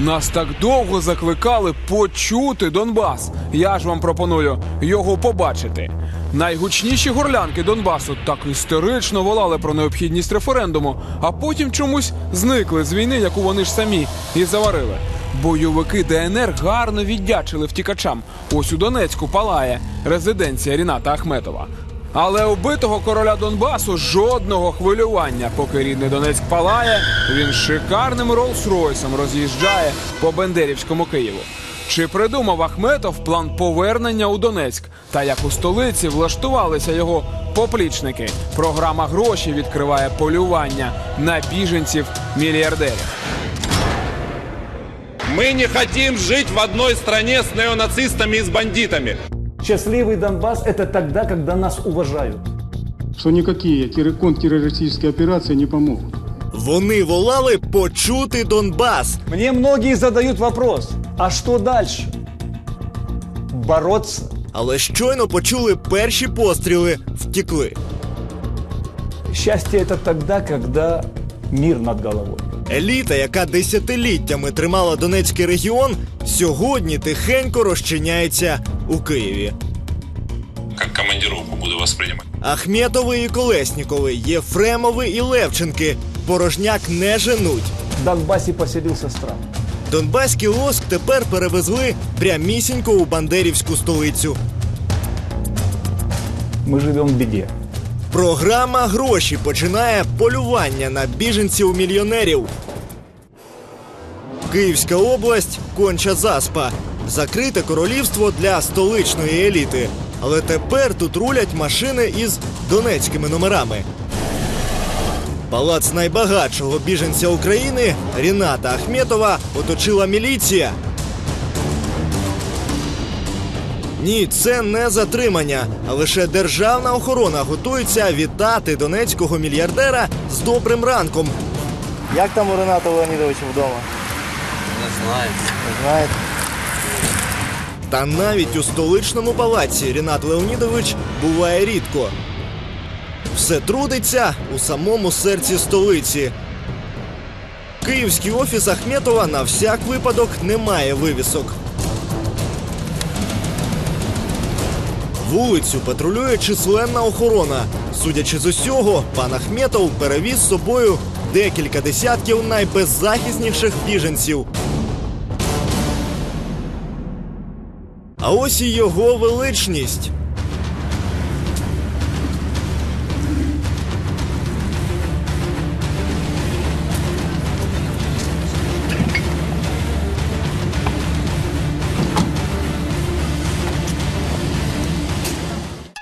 Нас так довго закликали почути Донбас. Я ж вам пропоную його побачити. Найгучніші горлянки Донбасу так істерично волали про необхідність референдуму, а потім чомусь зникли з війни, яку вони ж самі і заварили. Бойовики ДНР гарно віддячили втікачам. Ось у Донецьку палає резиденція Ріната Ахметова. Але убитого короля Донбасу жодного хвилювання. Поки рідний Донецьк палає, він шикарним Роллс-Ройсом роз'їжджає по Бендерівському Києву. Чи придумав Ахметов план повернення у Донецьк? Та як у столиці влаштувалися його поплічники? Програма гроші відкриває полювання на біженців мільярдерів. Мы не хотим жить в одной стране с неонацистами и с бандитами. Счастливый Донбасс – это тогда, когда нас уважают. что никакие терро- контртеррористические операции не помогут. Вони волали почути Донбас. Мне многие задают вопрос, а что дальше? Бороться? Але щойно почули перші постріли, втікли. Счастье – это тогда, когда мир над головой. Еліта, яка десятиліттями тримала Донецький регіон, сьогодні тихенько розчиняється у Києві. как командировку буду воспринимать. Ахметови і Колеснікови, Єфремови і Левченки порожняк не женуть. В Донбассе поселился страх. Донбаський лоск тепер перевезли прямісінько у Бандерівську столицю. Мы живем в беде. Програма гроші починає полювання на біженців мільйонерів. Київська область конча заспа. Закрите королівство для столичної еліти. Але тепер тут рулять машини із донецькими номерами. Палац найбагатшого біженця України Ріната Ахметова оточила міліція. Ні, це не затримання, а лише державна охорона готується вітати донецького мільярдера з добрим ранком. Як там у Рената Леонідовича вдома? Не знаю. Не знаєте? Та навіть у столичному палаці Рінат Леонідович буває рідко. Все трудиться у самому серці столиці. Київський офіс Ахметова на всяк випадок не має вивісок. Вулицю патрулює численна охорона. Судячи з усього, пан Ахметов перевіз з собою декілька десятків найбеззахисніших біженців. А ось і його величність.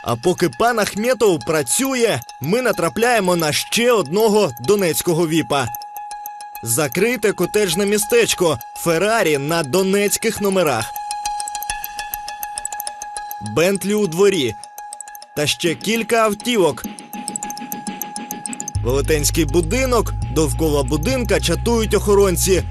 А поки пан Ахметов працює, ми натрапляємо на ще одного донецького віпа. Закрите котеджне містечко Феррарі на донецьких номерах. Бентлі у дворі. Та ще кілька автівок. Велетенський будинок, довкола будинка чатують охоронці.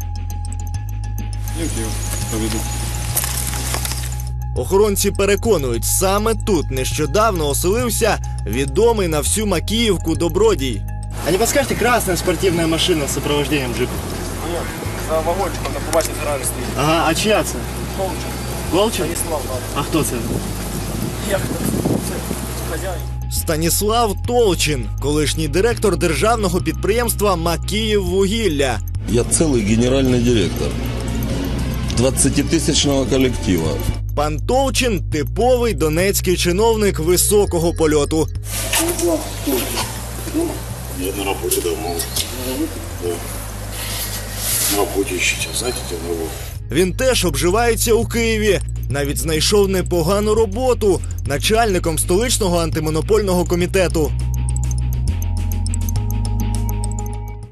Охоронці переконують, саме тут нещодавно оселився відомий на всю Макіївку добродій. А не подскажете, красная спортивная машина с сопровождением джипа? Нет, за вагончиком на Феррарі стоїть. Ага, а чия це? Колчик. Волчин? Станіслав, так. А хто це? Як це? Хазяїн. Станіслав Толчин, колишній директор державного підприємства Макіїввугілля. Я целый генеральный директор 20-тысячного коллектива. Пан Толчин типовий донецький чиновник високого польоту. Я на работе давно. Да. На работе еще сейчас, знаете, где на работе? Він теж обживається у Києві. Навіть знайшов непогану роботу начальником столичного антимонопольного комітету.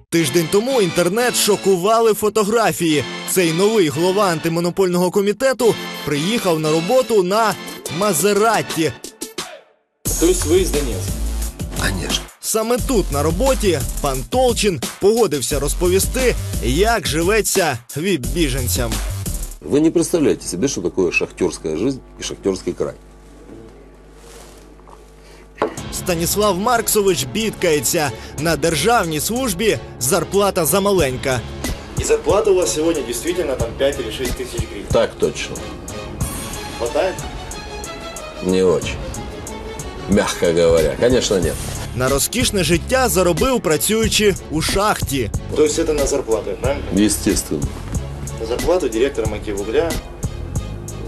Тиждень тому інтернет шокували фотографії. Цей новий голова антимонопольного комітету приїхав на роботу на Мазератті. То есть ви із Донецька? Конечно. Саме тут на роботі пан Толчин погодився розповісти, як живеться віп-біженцям. Вы не представляете себе, что такое шахтерская жизнь и шахтерский край. Станіслав Марксович бідкається на державній службі зарплата замаленька. И зарплата у вас сегодня действительно там 5 или 6 тысяч гривен. Так точно. Хватает? Не очень. Мягко говоря. Конечно, нет. На розкішне життя заробив, працюючи у шахті. То есть это на зарплату, правильно? Естественно. На зарплату директора Макиевугля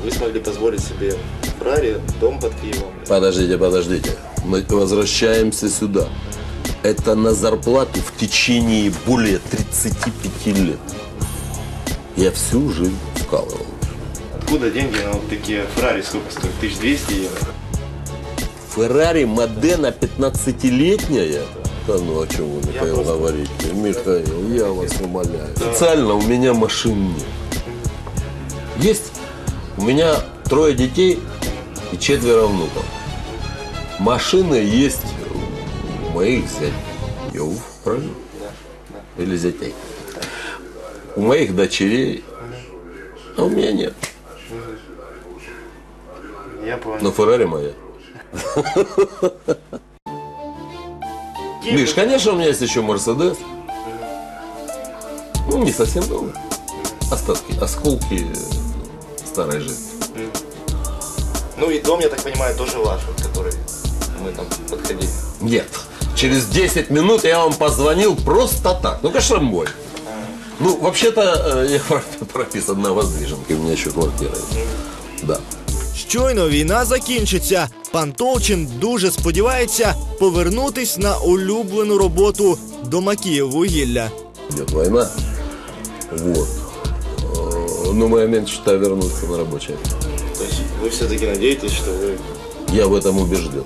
вы смогли позволить себе Феррари, дом под Киевом. Подождите, подождите. Мы возвращаемся сюда. Это на зарплату в течение более 35 лет. Я всю жизнь вкалывал. Откуда деньги на вот такие Феррари? Сколько стоит? 1200 евро? Феррари Модена 15-летняя? Да ну о чем вы, Михаил, говорите? Михаил, я вас умоляю. Официально у меня машин нет. Есть у меня трое детей и четверо внуков. Машины есть у моих зятей. правильно? Или зятей. У моих дочерей. А у меня нет. Я понял. Но Феррари моя. Миш, конечно, у меня есть еще Мерседес. Ну, не совсем новый. Остатки, осколки старой жизни. Ну и дом, я так понимаю, тоже ваш, вот, который мы там подходили. Нет. Через 10 минут я вам позвонил просто так. Ну, конечно, мой. Ну, вообще-то э, я прописан на воздвиженке. У меня еще квартира есть. Да. Щойно війна закінчиться. Пан Толчин дуже сподівається повернутись на улюблену роботу до Макіїввугілля. Идет война. Вот. Э, Но момент, считаю, вернуться на рабочее. То есть вы все-таки надеетесь, что вы Я в этом убежден.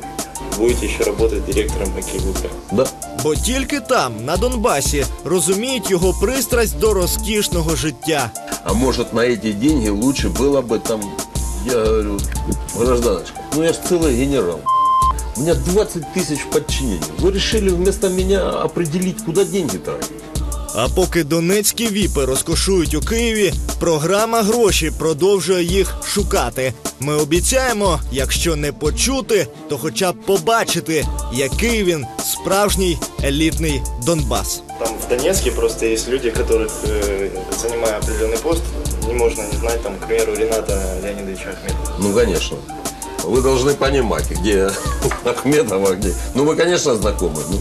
будете ще работать директором Макіїввугілля? Да. Бо тільки там, на Донбасі, розуміють його пристрасть до розкішного життя. А может на эти деньги лучше было бы там, я говорю, гражданочка, ну я ж целый генерал. У меня 20 тысяч подчинений. Вы решили вместо меня определить, куда деньги тратить. А поки донецькі віпи розкошують у Києві, програма гроші продовжує їх шукати. Ми обіцяємо, якщо не почути, то хоча б побачити, який він справжній елітний Донбас. Там в Донецке просто есть люди, которых, э, занимая определенный пост, не можно не знать, там, к примеру, Рената Леонидовича Ахметова. Ну, конечно. Вы должны понимать, где Ахметова, где... Ну, мы, конечно, знакомы. Ну,